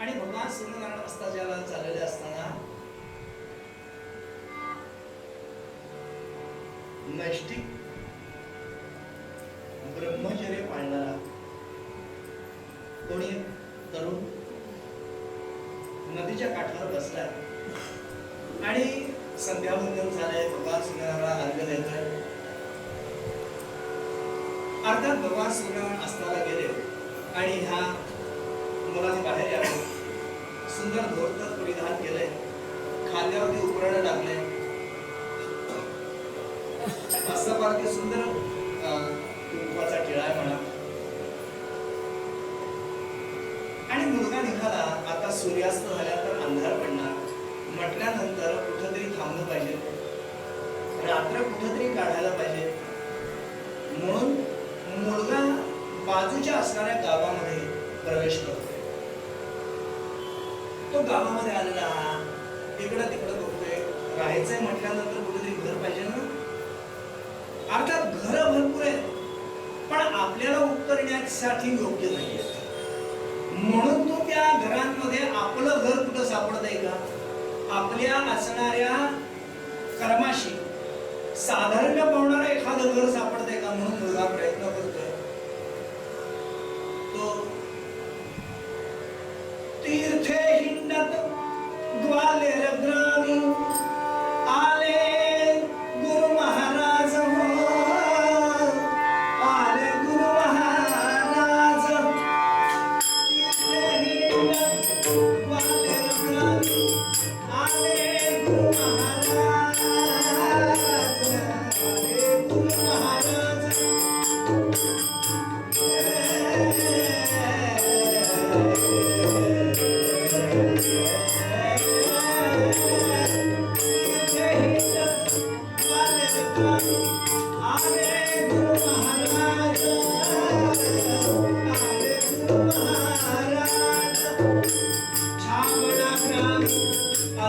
आणि भगवान सूर्यनारायण अस्ताचला चाललेले असताना नैष्टिक ब्रह्मचर्य पाळणारा कोणी तरुण नदीच्या काठावर बसलाय आणि संध्यावंदन झालंय भगवान सूर्यनारायण अर्घ देतोय. अर्थात भगवान सूर्यनारायण अस्ताला गेले आणि ह्या मुलाने बाहेर यावं सुंदर धोतर परिधान केलंय. खांद्यावरती उपरणं टाकलंय असं फार ते सुंदर अं, कुंकवाचा टिळा आहे म्हणा. आणि मुलगा निघाला आता सूर्यास्त झाल्यानंतर अंधार पडणार. म्हटल्यानंतर कुठंतरी थांबलं पाहिजे. रात्र कुठंतरी काढायला पाहिजे. म्हणून मुलगा बाजूच्या असणाऱ्या गावामध्ये प्रवेश करतो. तो गावामध्ये आलेला. इकडं तिकडं बघतोय. राहायचंय म्हटल्यानंतर कुठेतरी घर पाहिजे ना? अर्थात घर भरपूर आहेत. पण आपल्याला उतरण्यासाठी योग्य नाही म्हणून तो त्या घरांमध्ये आपलं घर कुठं सापडतंय का? आपल्या असणाऱ्या कर्माशी साधारण पावणारं एखादं घर सापडतंय का म्हणून घराकडे vale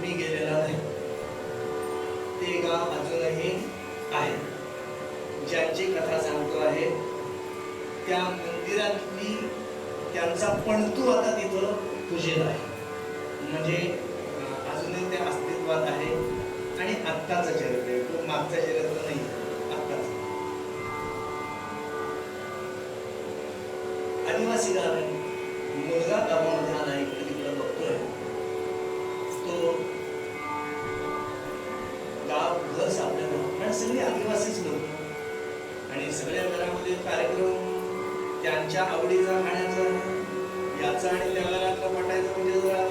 मी गेलेला नाही. ते गाव अजूनही आहे. ज्यांची कथा सांगतो आहे त्या मंदिरातली त्यांचा पणतू आता तिथं पूजेला आहे. म्हणजे अजूनही ते अस्तित्वात आहे. आणि आत्ताचं चरित्र आहे. तो मागचं चरित्र नाही आत्ताच. आदिवासी गाव आहे. मुलगा त्यांच्या आवडीचा खाण्याचा याचा आणि त्याला घरातलं पटायचं म्हणजे जरा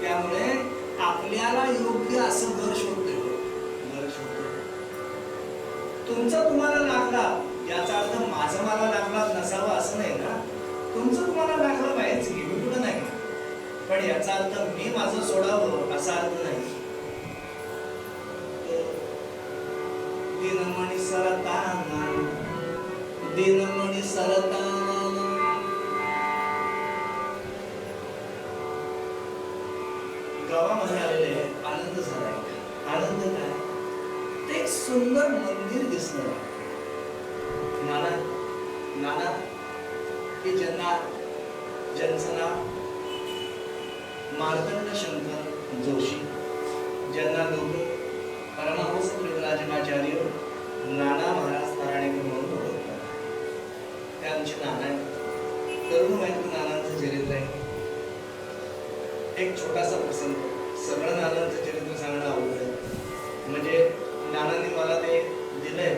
त्यामुळे आपल्याला योग्य असं घर शोधतोय घर शोधतोय तुमचं तुम्हाला लागला याचा अर्थ माझं मला लागला नसावा असं नाही ना? तुमचं तुम्हाला लागलं पाहिजे की? मी कुठं नाही पण याचा अर्थ मी माझं सोडावं असा अर्थ नाही. दिनमणी सरताना दिनमणी सरताना गावामध्ये आलेले आनंद झालाय. आनंद काय? ते एक सुंदर मंदिर दिसलं नाना नाना की ज्यांना ज्यांचं नाव मार्तंड शंकर जोशी ज्यांना लोक परमहंस प्रगराजनाचार्य नाना महाराज ताराणेकर म्हणून ते आमचे नाना आहेत तरुण वयात नानांचं चरित्र आहे. एक छोटासा प्रसंग. सगळं नानांचं चरित्र सांगणं अवघड आहे. म्हणजे नानांनी मला ते दिलंय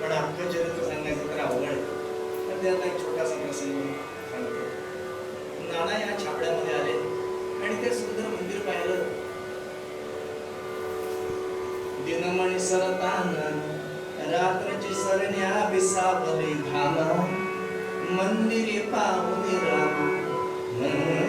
पण आपलं चरित्र सांगायचं तर अवघड आहे. तर त्यात एक छोटासा प्रसंग सांगतो. नाना या छापड्यामध्ये आले आणि ते सुंदर मंदिर पाहिलं. दिनमणी सरताना रात्रीची सरण्या विसावली घाला मंदिरे पाहुनी राम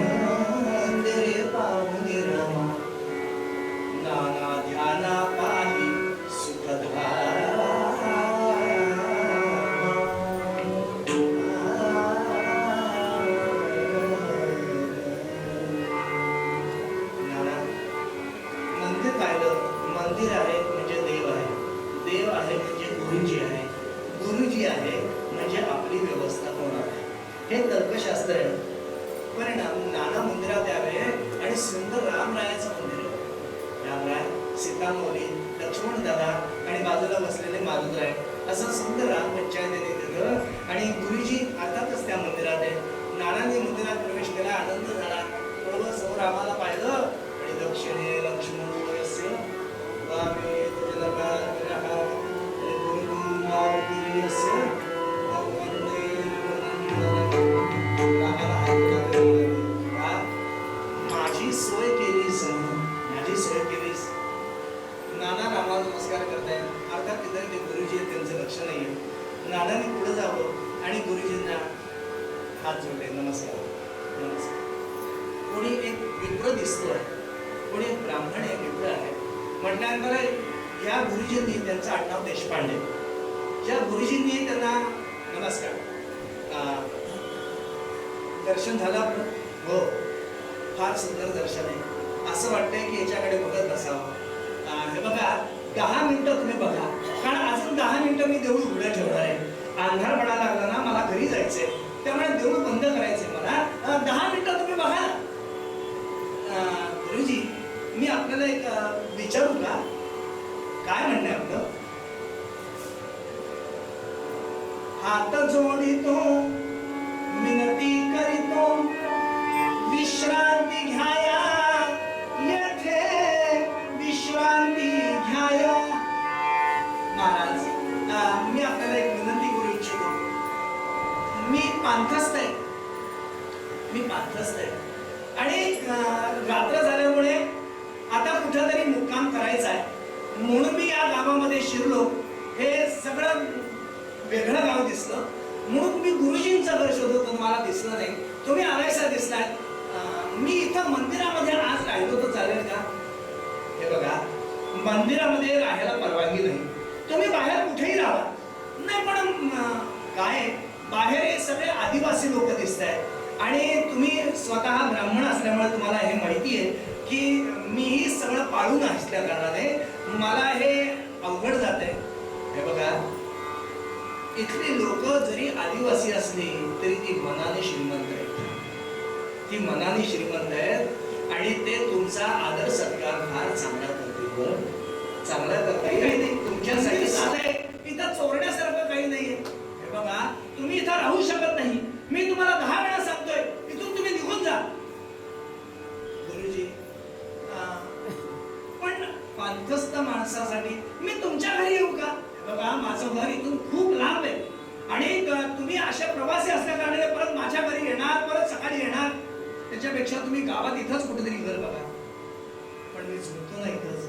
रामरायाचं मंदिर आहे रामराय सीतामौली लक्ष्मण दादा आणि बाजूला बसलेले मारुतराय. असं सुंदर रामपंचायतीने दिलं आणि गुरुजी अर्थातच त्या मंदिरात आहे नानांनी मंदिरात प्रवेश केला आनंद झाला. बरोबर समोर आम्हाला पाहिलं आणि दक्षिणे लक्ष्मण वयस्य वामे तुझ्या एक दिसतोय. पण एक ब्राह्मण आहे विप्र आहे. म्हटल्यानंतर या गुरुजींनी त्यांचं आडनाव देशपांडे. ज्या गुरुजींनी त्यांना नमस्कार. दर्शन झालं आपलं? हो. फार सुंदर दर्शन आहे. असं वाटतंय की याच्याकडे बघत बसावं. हे बघा दहा मिनिटं तुम्ही बघा. कारण अजून दहा मिनटं मी देऊळ उघडं ठेवणार आहे. अंधार पडायला लागला ना मला घरी जायचंय. त्यामुळे देऊळ बंद करायचंय मला. दहा मिनिटं तुम्ही बघा अं, गुरुजी मी आपल्याला एक विचारू का? काय म्हणणं आहे आपलं? हात जोडितो विनती करीतो विश्रांती घ्याया येथे विश्रांती घ्याया. महाराज मी आपल्याला एक विनंती करू इच्छितो. मी पांथस्त आहे. मी पांथस्त आहे. म्हणून मी या गावामध्ये शिरलो. हे सगळं वेगळं गाव दिसलं. म्हणून मी गुरुजींचं घर शोधत होतो मला दिसलं नाही. तुम्ही आलायसा दिसलाय मी इथं मंदिरामध्ये आज राहिलो तर चालेल का? हे बघा मंदिरामध्ये राहायला परवानगी नाही. आणि तुम्ही स्वतः ब्राह्मण असल्यामुळे तुम्हाला हे माहिती आहे की मीही सगळं पाळून असल्या कारणाने मला हे अवघड जात आहे हे बघा. इथली लोक जरी आदिवासी असली तरी ती मनाने श्रीमंत आहेत. ती मनाने श्रीमंत आहेत आणि ते तुमचा आदर सत्कार फार चांगला करतील चांगला करता येईल तुमच्यासाठी साधं आहे. इथं चोरण्यासारखं काही नाहीये. हे बघा. तुम्ही इथं राहू शकत नाही. मी तुम्हाला दहा वेळा जा गुरुजी पण पांथस्थ माणसासाठी मी तुमच्या घरी येऊ का? बघा माझं घर इथून खूप लांब आहे. आणि तुम्ही अशा प्रवासी असल्या कारणाने परत माझ्या घरी येणार परत सकाळी येणार. त्याच्यापेक्षा तुम्ही गावात इथंच कुठेतरी घर बघा. पण मी झोपतो ना इथंच.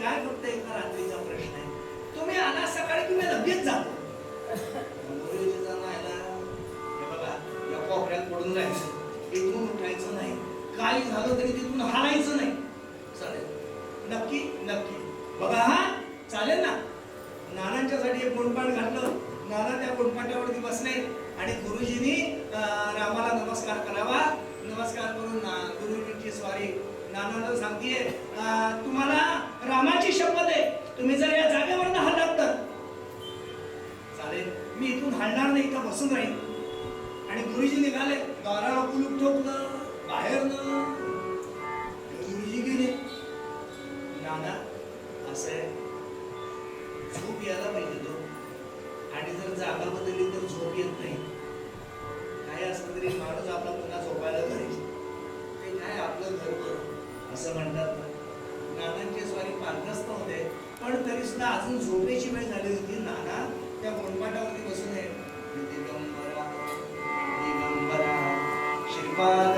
काय फक्त एका रात्रीचा प्रश्न आहे. तुम्ही आला सकाळी तुम्ही लगेच जातो? गुरुजीचा बघा या कोपऱ्यात पडून राहायचं इथून उठायचं नाही. काही झालं तरी तिथून हालायचं नाही. चालेल. नक्की नक्की. बघा हा? चालेल ना? नानांच्यासाठी एक गुणपाठ घातलं. नाना त्या गुणपाठावरती बसले आणि गुरुजींनी रामाला नमस्कार करावा. नमस्कार करून ना- गुरुजींची स्वारी. नानाला सांगतेय तुम्हाला रामाची शपथ आहे. तुम्ही जर या जागेवर हल्लात तर. चालेल. मी इथून हलणार नाही इथं बसून राहील आणि गुरुजी निघाले. दाराला कुलूप ठोकलं बाहेर गुरुजी गेले. नाना असं आहे. झोप यायला पाहिजे तो. आणि जर जागा बदलली तर झोप येत नाही. काय असलं तरी माणूस आपला पुन्हा झोपायला पाहिजे ते काय आपलं घर बरं असं म्हणतात ना. नानांची स्वारी पालकस्त होते पण तरी सुद्धा अजून झोपेची वेळ झाली होती. नाना त्या गोंडपाटावरती बसून आहे. Bye.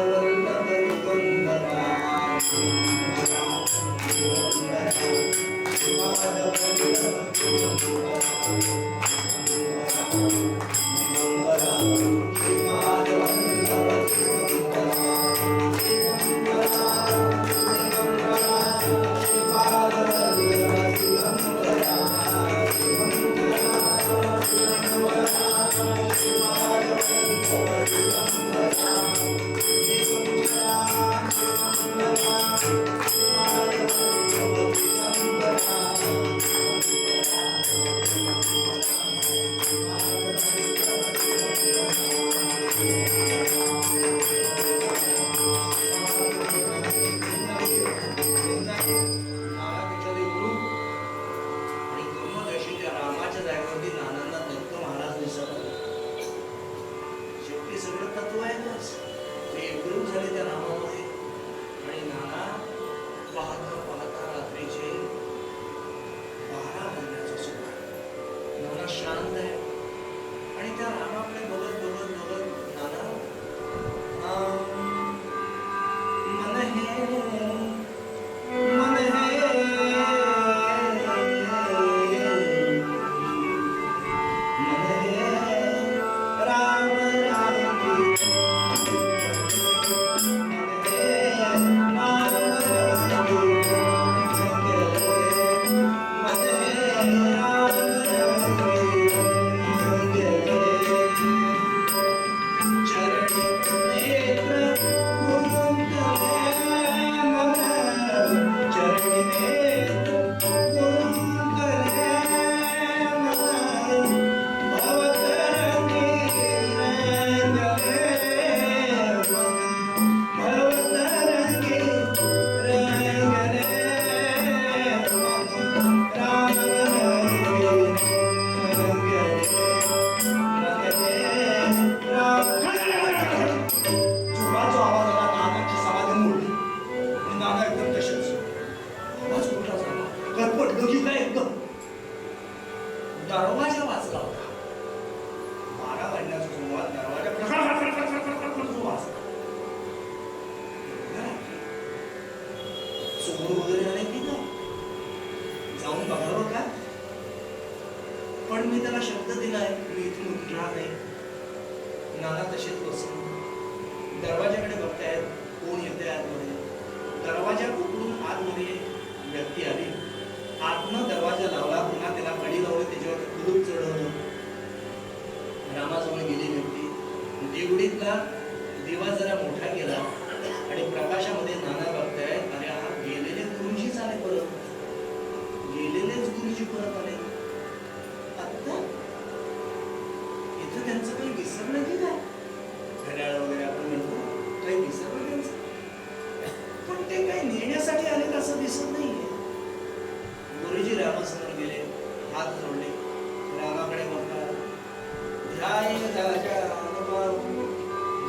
ध्यायेदाचानुभावं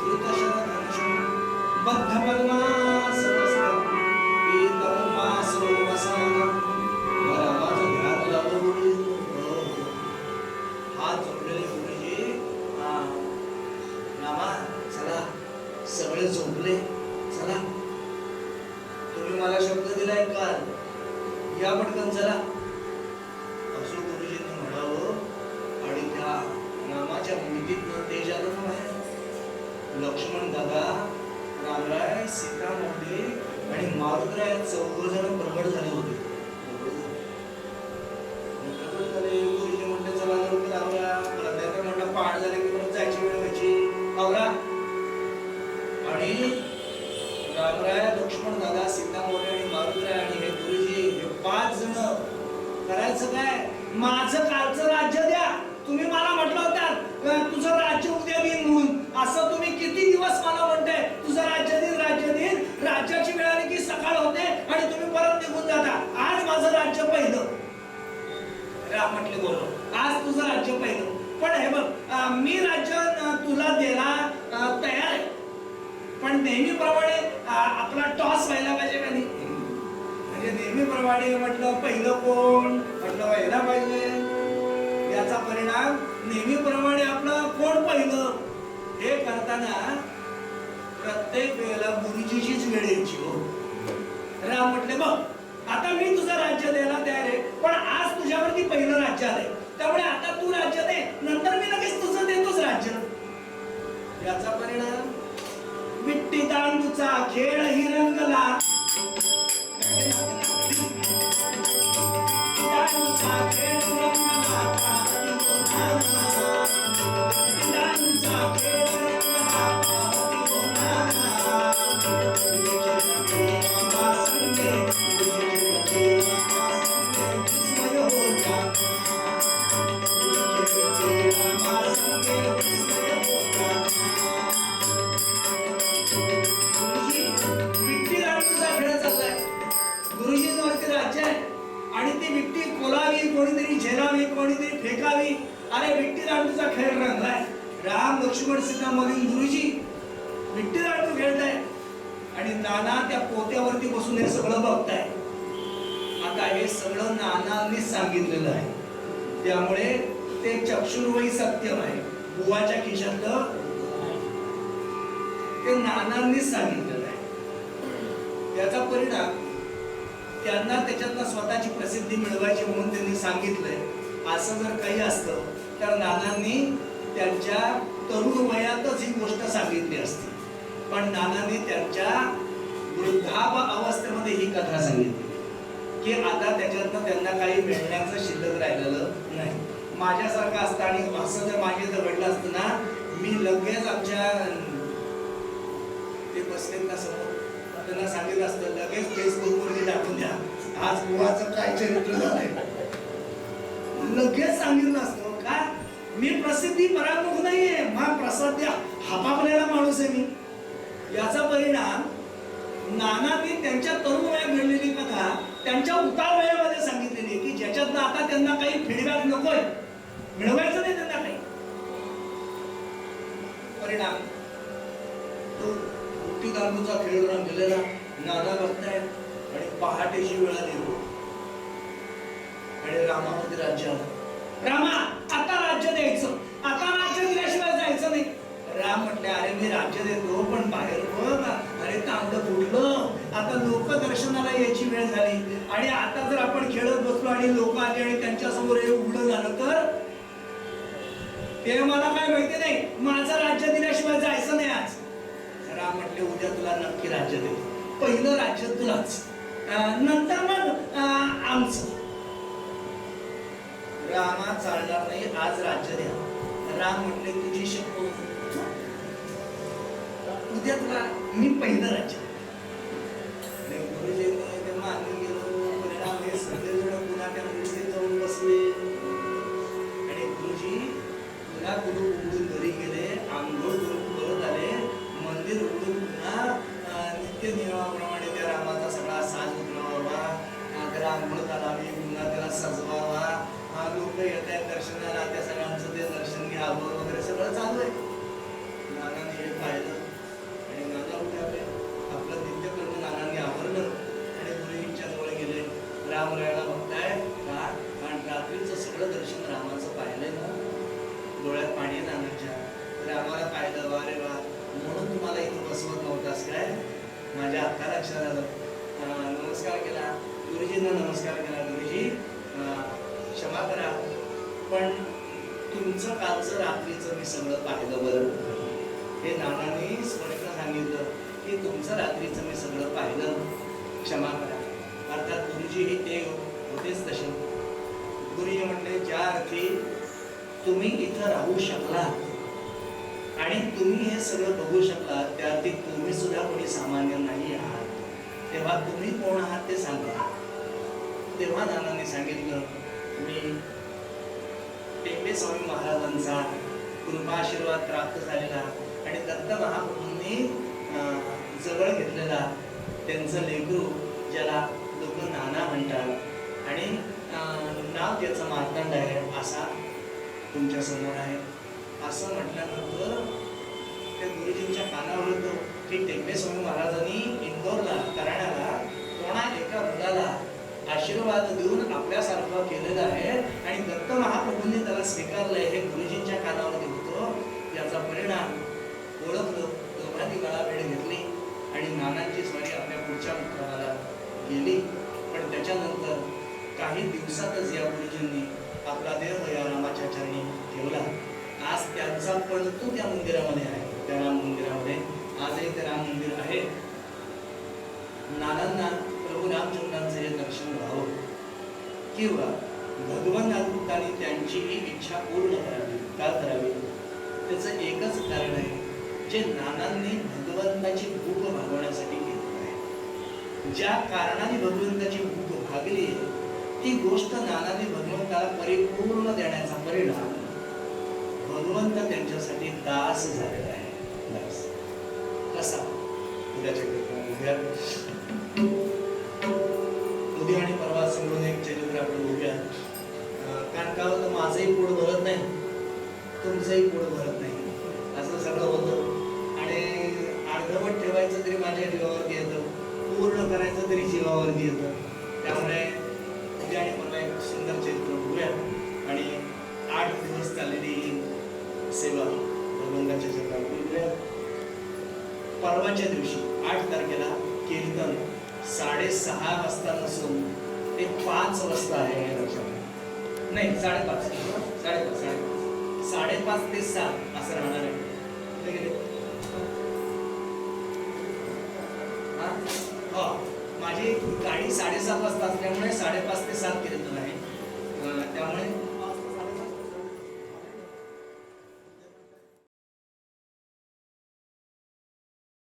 धृतशतकं बद्धपद्मा काय? माझं काय म्हणजे नेहमीप्रमाणे म्हटलं पहिलं कोण? म्हटलं व्हायला पाहिजे. याचा परिणाम नेहमीप्रमाणे आपलं कोण पहिलं? हे करताना प्रत्येक वेळेला गुरुजीचीच वेळ यायची हो. राम म्हटले बघ आता मी तुझं राज्य द्यायला तयार आहे पण आज तुझ्यावरती पहिलं राज्य आलंय. त्यामुळे आता तू राज्य दे नंतर मी लगेच तुझं देतोच राज्य. याचा परिणाम विट्टी तांदूचा खेळ ही रंगला दांडूचा खिशातलं ते नानांनी सांगितलेलं आहे. त्याचा परिणाम त्यांना त्याच्यातनं स्वतःची प्रसिद्धी मिळवायची म्हणून त्यांनी सांगितलंय. असं जर काही असतं तर नानांनी त्यांच्या तरुण वयातच ही गोष्ट सांगितली असती. पण नानांनी त्यांच्या वृद्धाप अवस्थेमध्ये ही कथा सांगितली. की आता त्याच्यातनं त्यांना काही मिळण्याचं शिल्लक राहिलेलं नाही. माझ्यासारखं असतं आणि असं जर माझे जर घडलं असतं ना मी लगेच आमच्या ते बसलेत समोर त्यांना सांगितलं असतं लगेच फेसबुकवरती टाकून द्या. आज गोवाचं काय चरित्र झालंय? लगेच सांगितलं असतं. का मी प्रसिद्धी परामुख नाहीये. मग द्या. हापापलेला माणूस आहे मी. याचा परिणाम नानांनी त्यांच्या तरुण वयात घडलेली कथा त्यांच्या उतार वयामध्ये सांगितलेली की ज्याच्यातनं आता त्यांना काही फीडबॅक नकोय. मिळवायचं नाही परिणाम. तो मोठी दांडूचा खेळ रंगलेला नाना बघतायत आणि पहाटेची वेळ आली हो. आणि रामामध्ये राज्य आलं. रामा आता राज्य द्यायचं. आता राज्य दिल्याशिवाय जायचं नाही. राम म्हटले अरे मी राज्य देतो पण बाहेर बघ. अरे तांबड फुटलं. आता लोक दर्शनाला यायची वेळ झाली. आणि आता जर आपण खेळत बसलो आणि लोक आले आणि त्यांच्यासमोर हे उघडं झालं तर ते मला काय माहिती नाही. माझं राज्य दिल्याशिवाय जायचं नाही आज. राम म्हटले उद्या तुला नक्की राज्य दे पहिलं राज्य तुलाच. नंतर मग अं, आमचं. रामा चालणार नाही आज राज्य द्या. राम म्हटले तुझी शपथ उद्या तुला मी पहिलं राज्य पुन्हा गुरु उघडून घरी गेले आंघोळ करून परत आले मंदिर उघडून पुन्हा नित्य नियमाप्रमाणे त्या रामाचा सगळा साज उतरवावा त्याला आंघोळ घालावी पुन्हा त्याला सजवावा. लोक येत आहेत दर्शनाला त्या सगळ्यांचं ते दर्शन घ्यावं वगैरे सगळं चालू आहे. नानाने हे पाहिलं आणि नाना उठावे आपलं नित्यकर्म नानाने आवरलं आणि गुरुजींच्या जवळ गेले. राम रायाला बघताय का कारण रात्रीचं सगळं दर्शन रामाचं पाहिलंय ना. डोळ्यात पाणी आणायच्या तर आम्हाला पाहिलं वा रे वा म्हणून तुम्हाला इथं बसवत नव्हतास काय? माझ्या हक्का लक्षात आलं. नमस्कार केला. गुरुजींना नमस्कार केला गुरुजी. क्षमा करा. पण तुमचं कालचं रात्रीचं मी सगळं पाहिलं बरं. हे नानांनी स्पष्ट सांगितलं की तुमचं रात्रीचं मी सगळं पाहिलं. क्षमा करा. अर्थात गुरुजी हे ते होतेच तसे. गुरुजी म्हणले ज्या अर्थी तुम्ही इथं राहू शकला आणि तुम्ही हे सगळं बघू शकला त्यातील तुम्ही सुद्धा कोणी सामान्य नाही आहात. तेव्हा तुम्ही कोण आहात ते सांगा. तेव्हा नानांनी सांगितलं मी टेंबे स्वामी महाराजांचा कृपाशीर्वाद प्राप्त झालेला आणि दत्त महाप्रभूंनी अं, जवळ घेतलेला त्यांचं लेकरू ज्याला लोक नाना म्हणतात आणि नाव त्याचं मार्तंड आहे असा तुमच्यासमोर आहे. असं म्हटल्यानंतर त्या गुरुजींच्या कानावर होतो की टेंबे स्वामी महाराजांनी इंदोरला कराण्याला कोणा एका मुलाला आशीर्वाद देऊन आपल्यासारखं केलेलं आहे आणि दत्त महाप्रभूंनी त्याला स्वीकारलंय हे गुरुजींच्या कानावरती होतं याचा परिणाम ओळखलं दोघांनी मला वेळ घेतली आणि नानांची स्वारी आपल्या पुढच्या मुक्कामाला गेली. पण त्याच्यानंतर काही दिवसातच या गुरुजींनी आपला देह या रामाच्या चरणी ठेवला. आज त्यांचा पणतू त्या मंदिरामध्ये आहे. त्या राम मंदिरामध्ये. आजही ते राम मंदिर आहे. नानांना प्रभू रामचंद्रांचं हे दर्शन व्हावं. किंवा भगवान त्यांची ही इच्छा पूर्ण करावी का करावी? त्याचं एकच कारण आहे जे नानांनी भगवंताची भूक भागवण्यासाठी केलं आहे. ज्या कारणाने भगवंताची भूक भागली ती गोष्ट नानाने भगवंताला परिपूर्ण देण्याचा परिणाम भगवंत त्यांच्यासाठी दास झालेला आहे. दास. कसा? उद्याच्या उद्या आणि परवा समोरून एक चरित्र आपण बघूया कारण का होतं माझंही पोट भरत नाही. तुमचंही पोट भरत नाही. असं सगळं होतं. आणि अर्धवट ठेवायचं तरी माझ्या जीवावरती येतं. पूर्ण करायचं तरी जीवावरती येतं. सहा वाजता नसून ते पाच वाजता आहे हे लक्षात नाही साडेपाच. साडेपाच साडेपाच. साडेपाच ते सात असं राहणार आहे. हो. माझी गाडी साडेसात वाजता असल्यामुळे साडेपाच ते सात